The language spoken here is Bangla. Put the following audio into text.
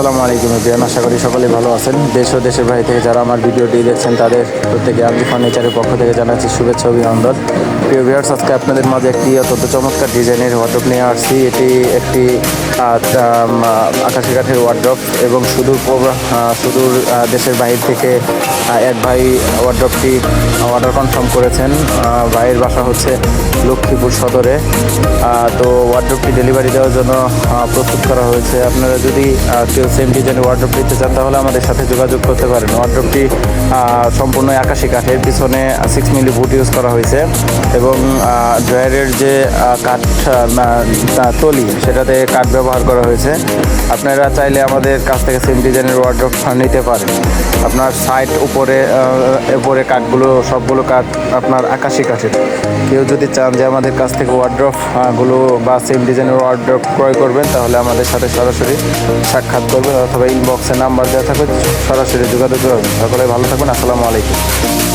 আসসালামু আলাইকুম বিয়ান আশা করি সকলে ভালো আছেন। দেশ ও দেশের বাইরে থেকে যারা আমার ভিডিওটি দেখছেন, তাদের প্রত্যেকে আমি ফার্নিচারের পক্ষ থেকে জানাচ্ছি শুভেচ্ছা অভিনন্দন। প্রিয় ভিউয়ার্স আজকে আপনাদের মাঝে একটি অত্যন্ত চমৎকার ডিজাইনের ওয়ার্ড্রপ নিয়ে আসছি। এটি একটি আকাশি কাঠের ওয়ার্ড্রপ এবং সুদূর সুদূর দেশের বাইরে থেকে এক ভাই ওয়ার্ড্রপটি অর্ডার কনফার্ম করেছেন। ভাইয়ের বাসা হচ্ছে লক্ষ্মীপুর সদরে। তো ওয়ার্ড্রপটি ডেলিভারি দেওয়ার জন্য প্রস্তুত করা হয়েছে। আপনারা যদি কেউ সেম ডিজাইনের ওয়ার্ড্রপ নিতে চান, তাহলে আমাদের সাথে যোগাযোগ করতে পারেন। ওয়ার্ড্রপটি সম্পূর্ণ আকাশি কাঠের। পিছনে সিক্স মিলি বুট ইউজ করা হয়েছে। এবং ড্রয়ারের যে কাঠ তলি, সেটাতে কাঠ ব্যবহার করা হয়েছে। আপনারা চাইলে আমাদের কাছ থেকে সেম ডিজাইনের ওয়ার্ড্রপ নিতে পারেন। আপনার সাইড উপরে আহ, এরপরে কাঠগুলো সবগুলো কাঠ আপনার আকাশি কাঠের কেউ যদি চান যে আমাদের কাছ থেকে ওয়ার্ড্রফগুলো বা সেম ডিজাইনের ওয়ার্ড্রপ ক্রয় করবেন তাহলে আমাদের সাথে সরাসরি সাক্ষাৎ করবেন অথবা ইনবক্সে নাম্বার দেওয়া থাকবে সরাসরি যোগাযোগ করবেন। সকলে ভালো থাকবেন আসসালামু আলাইকুম।